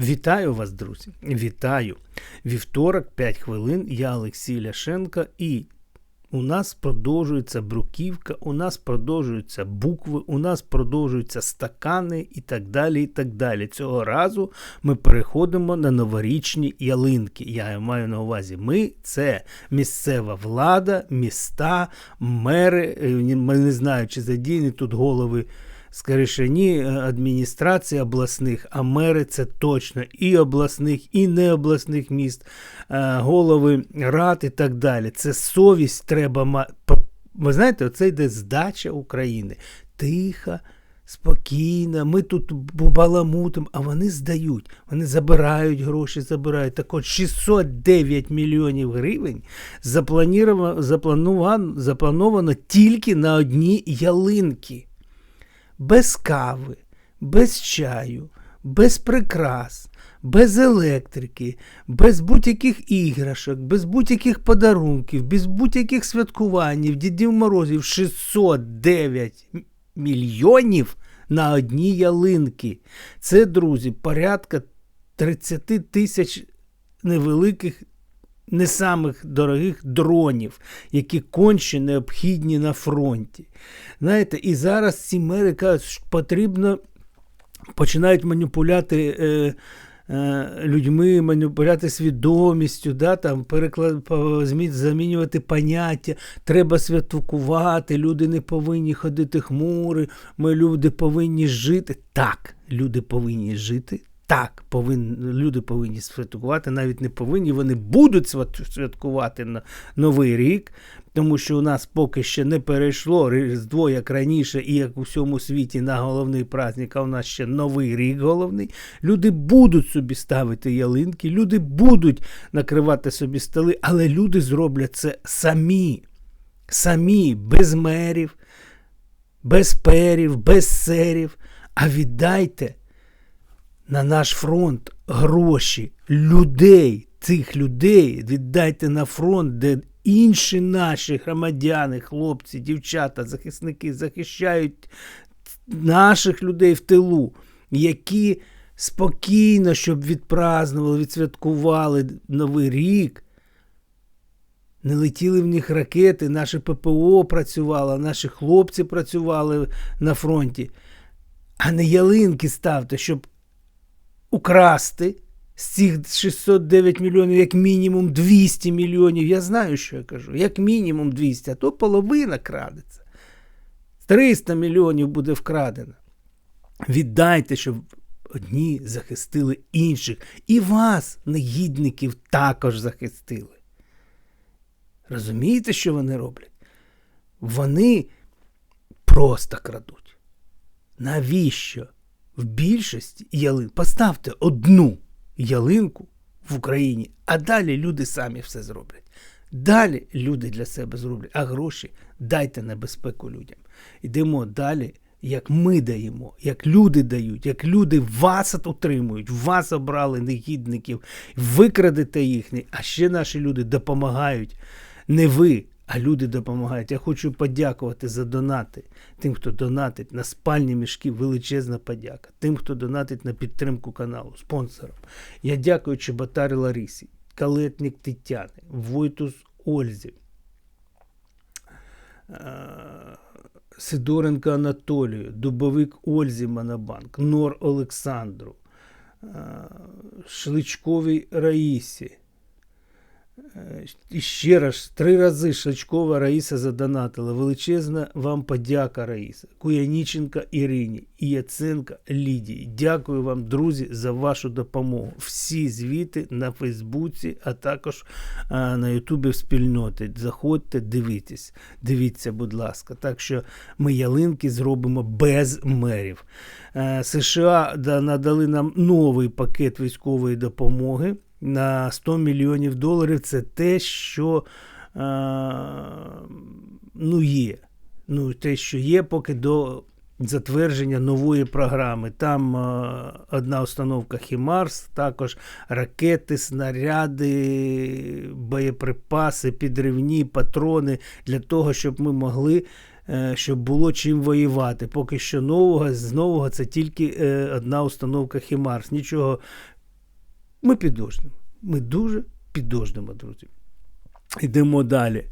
Вітаю вас, друзі! Вітаю! Вівторок, 5 хвилин. Я Олексій Ляшенко, і у нас продовжується бруківка, у нас продовжуються букви, у нас продовжуються стакани і так далі. і так далі. Цього разу ми переходимо на новорічні ялинки. Я маю на увазі, ми це місцева влада, міста, мери. е, не знаю, чи задіяні тут голови. Скоріше, ні, е, адміністрації обласних, а мери це точно і обласних, і необласних міст, е, голови рад і так далі. Це совість треба мати. Ви знаєте, оце йде здача України. Тиха, спокійна, ми тут баламутимо, а вони здають, вони забирають гроші, забирають. Так от 609 мільйонів гривень заплановано, заплановано тільки на одні ялинки без кави, без чаю, без прикрас, без електрики, без будь-яких іграшок, без будь-яких подарунків, без будь-яких святкувань, Дідів Морозів 609 мільйонів на одні ялинки. Це, друзі, порядка 30 тисяч невеликих. Не самих дорогих дронів, які конче необхідні на фронті. Знаєте, і зараз ці мери кажуть, що потрібно починають маніпуляти е, е, людьми, маніпуляти свідомістю, да, там, переклад, замінювати поняття, треба святкувати, люди не повинні ходити хмури, ми люди повинні жити. Так, люди повинні жити. Так, повин, люди повинні святкувати, навіть не повинні, вони будуть святкувати на Новий рік, тому що у нас поки ще не перейшло Різдво, як раніше, і як у всьому світі на головний праздник, а у нас ще Новий рік головний. Люди будуть собі ставити ялинки, люди будуть накривати собі столи, але люди зроблять це самі. Самі, без мерів, без перів, без серів. А віддайте на наш фронт гроші людей, цих людей віддайте на фронт, де інші наші громадяни, хлопці, дівчата, захисники захищають наших людей в тилу, які спокійно, щоб відпразнували, відсвяткували Новий рік. Не летіли в них ракети, наше ППО працювало, наші хлопці працювали на фронті, а не ялинки ставте, щоб украсти з цих 609 мільйонів, як мінімум 200 мільйонів. Я знаю, що я кажу. Як мінімум 200, а то половина крадеться. 300 мільйонів буде вкрадено. Віддайте, щоб одні захистили інших. І вас, негідників, також захистили. Розумієте, що вони роблять? Вони просто крадуть. Навіщо? В більшості ялин поставте одну ялинку в Україні, а далі люди самі все зроблять. Далі люди для себе зроблять, а гроші дайте на безпеку людям. Йдемо далі, як ми даємо, як люди дають, як люди вас утримують, вас обрали негідників, викрадете їхні, а ще наші люди допомагають. Не ви, а люди допомагають. Я хочу подякувати за донати. Тим, хто донатить на спальні мішки, величезна подяка. Тим, хто донатить на підтримку каналу, спонсорам. Я дякую Чеботарі Ларисі, Калетник Тетяни, Войтус Ользі, е, Сидоренко Анатолію, Дубовик Ользі Монобанк, Нор Олександру, е, Шличковій Раїсі. Е, І ще раз, три рази Шличкова Раїса задонатила. Величезна вам подяка, Раїса. Куяніченка Ірині і Яценка Лідії. Дякую вам, друзі, за вашу допомогу. Всі звіти на Фейсбуці, а також а, на Ютубі в спільноті. Заходьте, дивіться. Дивіться, будь ласка. Так що ми ялинки зробимо без мерів. Е, США надали нам новий пакет військової допомоги на 100 мільйонів доларів це те, що е, ну, є. Ну, те, що є, поки до затвердження нової програми. Там е, одна установка Хімарс, також ракети, снаряди, боєприпаси, підривні, патрони для того, щоб ми могли. е, Щоб було чим воювати. Поки що нового з нового це тільки е, одна установка Хімарс. Нічого Ми підождемо. Ми дуже підождемо, друзі. Йдемо далі.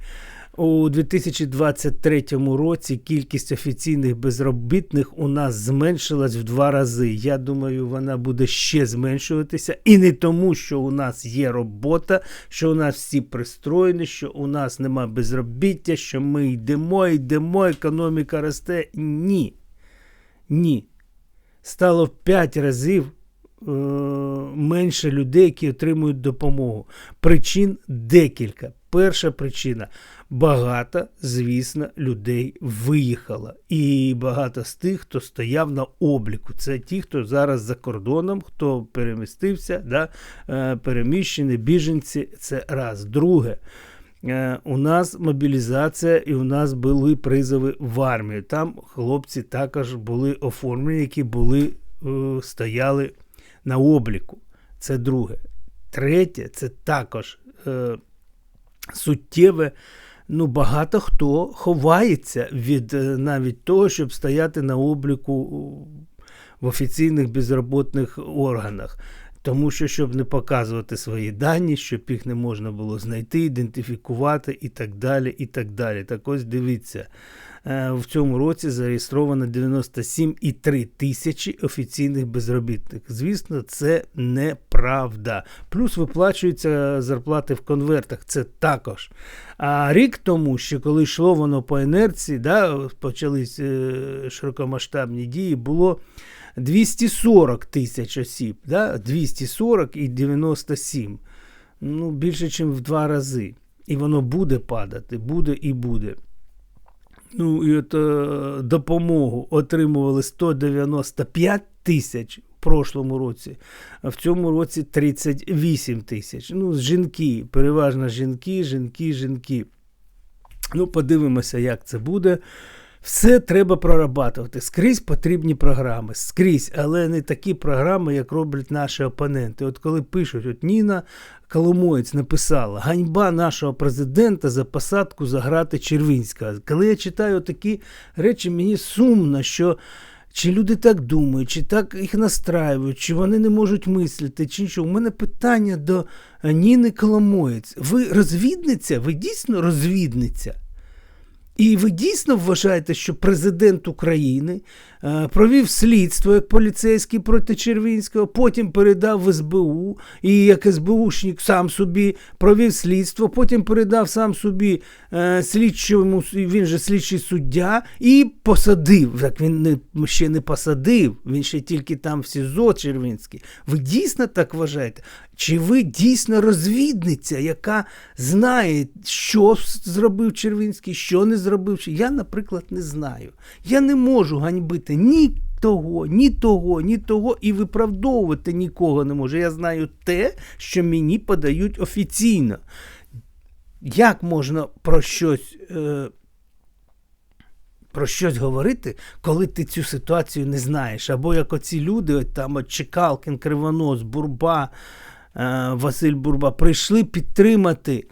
У 2023 році кількість офіційних безробітних у нас зменшилась в два рази. Я думаю, вона буде ще зменшуватися. І не тому, що у нас є робота, що у нас всі пристроєні, що у нас нема безробіття, що ми йдемо, йдемо, економіка росте. Ні. Ні. Стало в 5 разів менше людей, які отримують допомогу. Причин декілька. Перша причина багато, звісно, людей виїхало. І багато з тих, хто стояв на обліку. Це ті, хто зараз за кордоном, хто перемістився, да, е, переміщені, біженці. Це раз. Друге. Е, У нас мобілізація і у нас були призови в армію. Там хлопці також були оформлені, які були, е, стояли на обліку. Це друге. Третє, це також е, суттєве. Ну, багато хто ховається від е, навіть того, щоб стояти на обліку в офіційних безробітних органах. Тому що, щоб не показувати свої дані, щоб їх не можна було знайти, ідентифікувати і так далі. і Так далі. Так ось дивіться, в цьому році зареєстровано 97,3 тисячі офіційних безробітних. Звісно, це неправда. Плюс виплачуються зарплати в конвертах. Це також. А рік тому, ще коли йшло воно по інерції, да, почались е, широкомасштабні дії, було. 240 тисяч осіб, да? 240 і 97. Ну, більше, ніж в два рази. І воно буде падати, буде і буде. Ну, і е, допомогу отримували 195 тисяч в прошлому році, а в цьому році 38 тисяч. Ну, жінки, переважно жінки, жінки, жінки. Ну, подивимося, як це буде. Все треба прорабатувати. Скрізь потрібні програми, скрізь, але не такі програми, як роблять наші опоненти. От коли пишуть, от Ніна Коломоєць написала ганьба нашого президента за посадку заграти Червінська. Коли я читаю такі речі, мені сумно, що. Чи люди так думають, чи так їх настраюють, чи вони не можуть мислити, чи що. У мене питання до Ніни Коломоєць. Ви розвідниця? Ви дійсно розвідниця? І ви дійсно вважаєте, що президент України провів слідство як поліцейський проти Червінського, потім передав в СБУ, і як СБУшник сам собі провів слідство, потім передав сам собі е, слідчому, він же слідчий суддя, і посадив. Так він не, ще не посадив, він ще тільки там в СІЗО Червінський. Ви дійсно так вважаєте? Чи ви дійсно розвідниця, яка знає, що зробив Червінський, що не зробив? Я, наприклад, не знаю. Я не можу ганьбити ні того, ні того, ні того, і виправдовувати нікого не можу. Я знаю те, що мені подають офіційно. Як можна про щось. Е про щось говорити, коли ти цю ситуацію не знаєш. Або як оці люди, от там от Чекалкін, Кривонос, Бурба, е, Василь Бурба, прийшли підтримати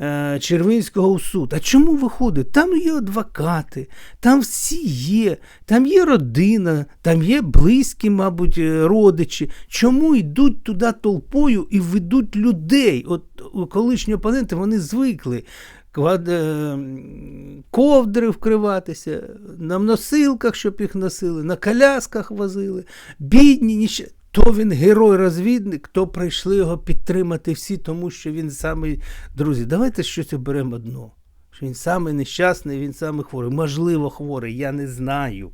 е, Червинського у суд. А чому виходить? Там є адвокати, там всі є, там є родина, там є близькі, мабуть, е, родичі. Чому йдуть туди толпою і ведуть людей? От колишні опоненти вони звикли ковдри вкриватися, на носилках, щоб їх носили, на колясках возили, бідні, ніщ... то він герой-розвідник, то прийшли його підтримати всі, тому що він самий. Друзі, давайте щось оберемо одно. Що Він самий нещасний, він самий хворий. Можливо, хворий, я не знаю.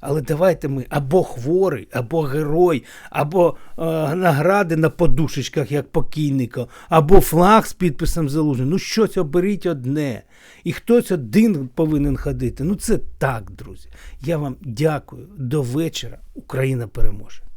Але давайте ми або хворий, або герой, або е, награди на подушечках, як покійника, або флаг з підписом залужний. Ну щось оберіть одне. І хтось один повинен ходити. Ну це так, друзі. Я вам дякую. До вечора. Україна переможе.